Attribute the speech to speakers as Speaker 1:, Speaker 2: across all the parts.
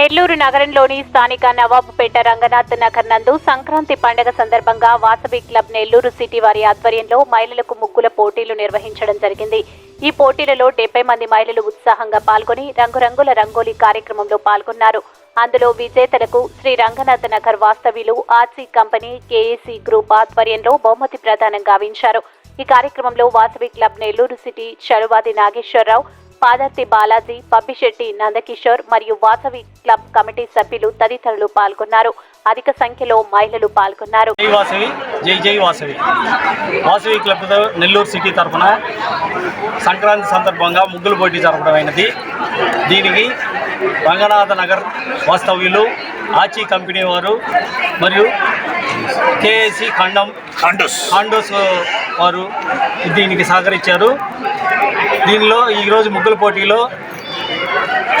Speaker 1: నెల్లూరు నగరంలోని స్థానిక నవాబుపేట రంగనాథ్ నగర్ నందు సంక్రాంతి పండుగ సందర్భంగా వాసవి క్లబ్ నెల్లూరు సిటీ వారి ఆధ్వర్యంలో మహిళలకు ముగ్గుల పోటీలు నిర్వహించడం జరిగింది. ఈ పోటీలలో డెబ్బై మంది మహిళలు ఉత్సాహంగా పాల్గొని రంగురంగుల రంగోలీ కార్యక్రమంలో పాల్గొన్నారు. అందులో విజేతలకు శ్రీ రంగనాథ్ నగర్ వాస్తవ్యులు ఆర్సీ కంపెనీ కేఏసీ గ్రూప్ ఆధ్వర్యంలో బహుమతి ప్రదానం గావించారు. ఈ కార్యక్రమంలో వాసవి క్లబ్ నెల్లూరు సిటీ చరువాది నాగేశ్వరరావు పాదర్తి బాలాజీ పబ్బిశెట్టి నందకిషోర్ మరియు వాసవి క్లబ్ కమిటీ సభ్యులు తదితరులు పాల్గొన్నారు. అధిక సంఖ్యలో మహిళలు పాల్గొన్నారు.
Speaker 2: జై వాసవి జై జై వాసవి. వాసవి క్లబ్ నెల్లూరు సిటీ తరఫున సంక్రాంతి సందర్భంగా ముగ్గులు పోటీ జరపడమైనది దీనికి రంగనాథ నగర్ వాస్తవ్యులు ఆచి కంపెనీ వారు మరియు కేఏసి ఖండం
Speaker 3: కాండోస్
Speaker 2: కాండోస్ వారు దీనికి సహకరించారు. దీనిలో ఈరోజు ముగ్గుల పోటీలో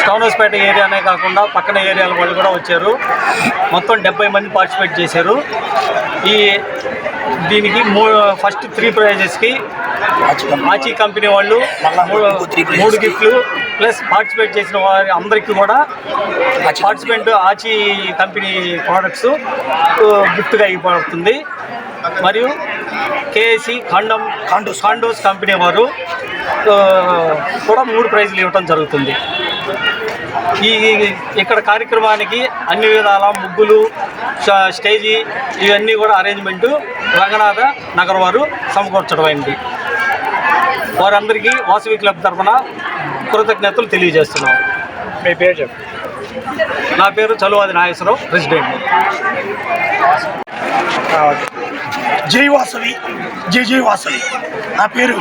Speaker 2: స్టౌనోస్పేట ఏరియానే కాకుండా పక్కన ఏరియాల వాళ్ళు కూడా వచ్చారు. మొత్తం డెబ్బై మంది పార్టిసిపేట్ చేశారు. ఈ దీనికి మూ ఫస్ట్ త్రీ ప్రైజెస్కి ఆచి కంపెనీ వాళ్ళు మూడు గిఫ్ట్లు ప్లస్ పార్టిసిపేట్ చేసిన వారి అందరికీ కూడా పార్టిసిపెంట్ ఆచి కంపెనీ ప్రోడక్ట్స్ గిఫ్ట్గా ఇవ్వబడుతుంది. మరియు కేఎసి ఖండం.
Speaker 3: కాండోస్
Speaker 2: కంపెనీ వారు కూడా మూడు ప్రైజులు ఇవ్వటం జరుగుతుంది. ఈ ఇక్కడ కార్యక్రమానికి అన్ని విధాల ముగ్గులు స్ట- స్టేజీ ఇవన్నీ కూడా అరేంజ్మెంట్ రంగనాథ నగర్ వారు సమకూర్చడం అయింది. వారందరికీ వాసవి క్లబ్ తరఫున కృతజ్ఞతలు తెలియజేస్తున్నాం.
Speaker 3: మీ పేరు చెప్పు.
Speaker 2: నా పేరు చలువాది నాగేశ్వరరావు ప్రెసిడెంట్.
Speaker 3: జై వాసవి జై జై వాసవి. నా పేరు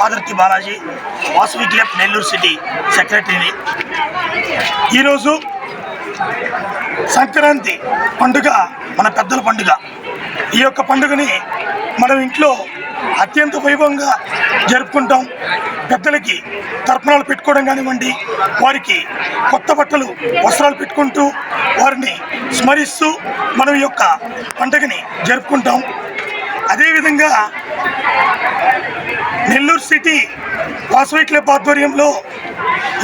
Speaker 3: పాదర్తి బాలాజీ వాసవి క్లబ్ నెల్లూరు సిటీ సెక్రటరీని. ఈరోజు సంక్రాంతి పండుగ మన పెద్దల పండుగ. ఈ యొక్క పండుగని మనం ఇంట్లో అత్యంత వైభవంగా జరుపుకుంటాం. పెద్దలకి తర్పణాలు పెట్టుకోవడం కానివ్వండి వారికి కొత్త బట్టలు వస్త్రాలు పెట్టుకుంటూ వారిని స్మరిస్తూ మనం ఈ యొక్క పండుగని జరుపుకుంటాం. అదేవిధంగా నెల్లూరు సిటీ వాసవి క్లబ్ ఆధ్వర్యంలో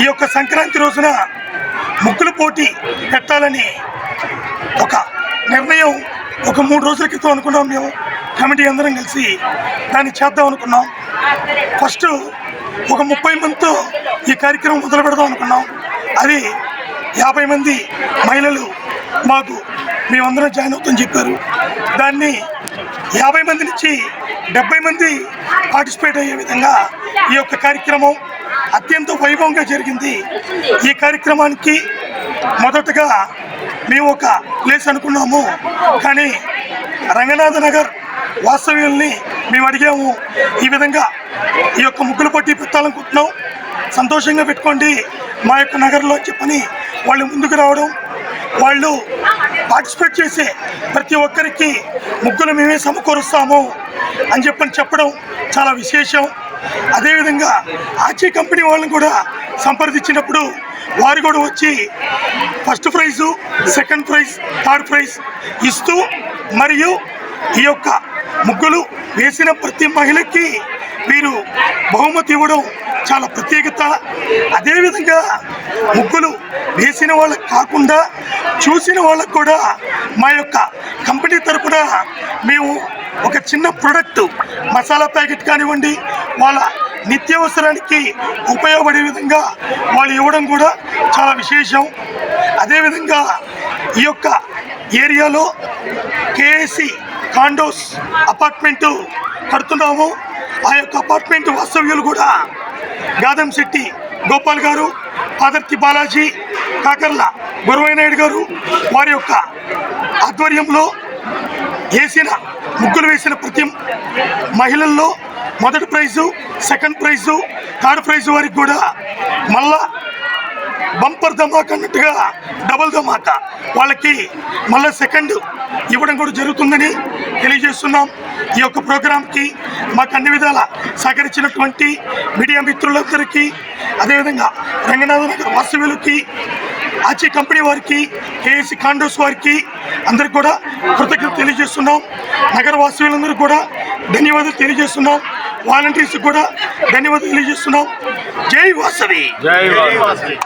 Speaker 3: ఈ యొక్క సంక్రాంతి రోజున ముగ్గుల పోటీ పెట్టాలని ఒక నిర్ణయం ఒక మూడు రోజుల క్రితం అనుకున్నాం మేము. కమిటీ అందరం కలిసి దాన్ని చేద్దాం అనుకున్నాం. ఫస్ట్ ఒక ముప్పై మందితో ఈ కార్యక్రమం మొదలు పెడదాం అనుకున్నాం. అది యాభై మంది మహిళలు మాకు మేమందరం జాయిన్ అవుతామని చెప్పారు. దాన్ని యాభై మంది నుంచి డెబ్బై మంది పార్టిసిపేట్ అయ్యే విధంగా ఈ యొక్క కార్యక్రమం అత్యంత వైభవంగా జరిగింది. ఈ కార్యక్రమానికి మొదటగా మేము ఒక ప్లేస్ అనుకున్నాము. కానీ రంగనాథ నగర్ వాస్తవ్యుల్ని మేము అడిగాము ఈ విధంగా ఈ యొక్క ముగ్గులు పోటీ పెట్టాలనుకుంటున్నాం. సంతోషంగా పెట్టుకోండి. మా యొక్క నగర్లో చెప్పని వాళ్ళు ముందుకు రావడం వాళ్ళు పార్టిసిపేట్ చేసే ప్రతి ఒక్కరికి ముగ్గులు మేమే సమకూరుస్తాము అని చెప్పని చెప్పడం చాలా విశేషం. అదేవిధంగా ఆచీ కంపెనీ వాళ్ళని కూడా సంప్రదించినప్పుడు వారు కూడా వచ్చి first prize second prize third prize ఇస్తూ మరియు ఈ యొక్క ముగ్గులు వేసిన ప్రతి మహిళకి వీరు బహుమతి ఇవ్వడం చాలా ప్రత్యేకత. అదేవిధంగా ముగ్గులు వేసిన వాళ్ళకి కాకుండా చూసిన వాళ్ళకు కూడా మా యొక్క కంపెనీ తరపున మేము ఒక చిన్న ప్రొడక్ట్ మసాలా ప్యాకెట్ కానివ్వండి వాళ్ళ నిత్యావసరానికి ఉపయోగపడే విధంగా వాళ్ళు ఇవ్వడం కూడా చాలా విశేషం. అదేవిధంగా ఈ యొక్క ఏరియాలో కేఏసి కాండోస్ అపార్ట్మెంటు కడుతున్నాము. ఆ యొక్క అపార్ట్మెంట్ వాస్తవ్యులు కూడా గాదం శెట్టి గోపాల్ గారు పాదర్తి బాలాజీ కాకర్ల గురవైనాయుడు గారు వారి యొక్క ఆధ్వర్యంలో వేసిన ముగ్గులు వేసిన ప్రతి మహిళల్లో మొదటి prize second prize third prize వారికి కూడా మళ్ళా బంపర్ ధమాకా అన్నట్టుగా డబుల్ ధమాక. వాళ్ళకి మళ్ళీ సెకండ్ ఇవ్వడం కూడా జరుగుతుందని తెలియజేస్తున్నాం. ఈ యొక్క ప్రోగ్రాంకి మాకు అన్ని విధాల సహకరించినటువంటి మీడియా మిత్రులందరికీ అదేవిధంగా రంగనాథ నగర్ వాస్తవ్యులకి ఆచి కంపెనీ వారికి కేఎస్సి కాండోస్ వారికి అందరికి కూడా కృతజ్ఞత తెలియజేస్తున్నాం. నగర వాస్తవ్యులందరూ కూడా ధన్యవాదాలు తెలియజేస్తున్నాం. వాలంటీర్స్ కూడా ధన్యవాదాలు తెలియజేస్తున్నాం. జై వాసవి!
Speaker 2: జై వాసవి!